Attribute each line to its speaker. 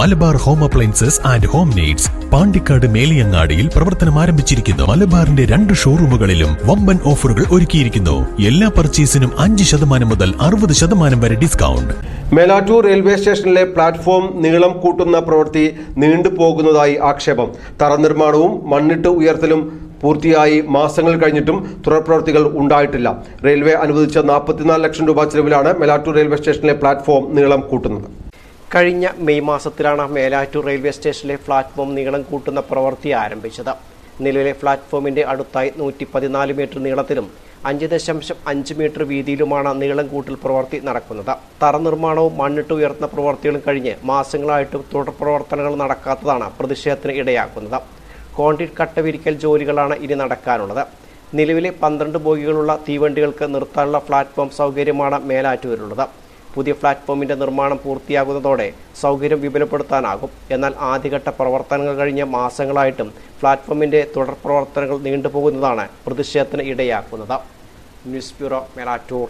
Speaker 1: Malabar home appliances and home needs Pandikkad മേലിയങ്ങാടിയിൽ പ്രവർത്തനം ആരംഭിച്ചിരിക്കുന്നു. മലബാറിന്റെ രണ്ട് ഷോറൂമുകളിലും വമ്പൻ ഓഫറുകൾ ഒരുക്കിയിരിക്കുന്നു. എല്ലാ പർച്ചേസിനും അഞ്ച് ശതമാനം മുതൽ അറുപത് ശതമാനം വരെ ഡിസ്കൗണ്ട്.
Speaker 2: മേലാറ്റൂർ റെയിൽവേ സ്റ്റേഷനിലെ പ്ലാറ്റ്ഫോം നീളം കൂട്ടുന്ന പ്രവൃത്തി നീണ്ടുപോകുന്നതായി ആക്ഷേപം. തറ നിർമ്മാണവും മണ്ണിട്ട് ഉയർത്തലും പൂർത്തിയായി മാസങ്ങൾ കഴിഞ്ഞിട്ടും തുടർ പ്രവൃത്തികൾ ഉണ്ടായിട്ടില്ല. റെയിൽവേ അനുവദിച്ച നാൽപ്പത്തിനാല് ലക്ഷം രൂപ ചെലവിലാണ് മേലാറ്റൂർ റെയിൽവേ സ്റ്റേഷനിലെ പ്ലാറ്റ്ഫോം നീളം കൂട്ടുന്നത്.
Speaker 3: കഴിഞ്ഞ മെയ് മാസത്തിലാണ് മേലാറ്റൂർ റെയിൽവേ സ്റ്റേഷനിലെ പ്ലാറ്റ്ഫോം നീളം കൂട്ടുന്ന പ്രവൃത്തി ആരംഭിച്ചത്. നിലവിലെ പ്ലാറ്റ്ഫോമിന്റെ അടുത്തായി നൂറ്റി പതിനാല് മീറ്റർ നീളത്തിലും അഞ്ച് ദശാംശം അഞ്ച് മീറ്റർ വീതിയിലുമാണ് നീളം കൂട്ടൽ പ്രവൃത്തി നടക്കുന്നത്. തറ നിർമ്മാണവും മണ്ണിട്ട് ഉയർത്തുന്ന പ്രവൃത്തികളും കഴിഞ്ഞ് മാസങ്ങളായിട്ടും തുടർ പ്രവർത്തനങ്ങൾ നടക്കാത്തതാണ് പ്രതിഷേധത്തിന് ഇടയാക്കുന്നത്. കോൺക്രീറ്റ് കട്ടവിരിക്കൽ ജോലികളാണ് ഇനി നടക്കാനുള്ളത്. നിലവിലെ പന്ത്രണ്ട് ബോഗികളുള്ള തീവണ്ടികൾക്ക് നിർത്താനുള്ള പ്ലാറ്റ്ഫോം സൗകര്യമാണ് മേലാറ്റൂരിലുള്ളത്. പുതിയ പ്ലാറ്റ്ഫോമിന്റെ നിർമ്മാണം പൂർത്തിയാകുന്നതോടെ സൗകര്യം വിപുലപ്പെടുത്താനാകും. എന്നാൽ ആദ്യഘട്ട പ്രവർത്തനങ്ങൾ കഴിഞ്ഞ മാസങ്ങളായിട്ടും പ്ലാറ്റ്ഫോമിന്റെ തുടർ പ്രവർത്തനങ്ങൾ നീണ്ടുപോകുന്നതാണ് പ്രതിഷേധത്തിന് ഇടയാക്കുന്നത്. News bureau Melattur.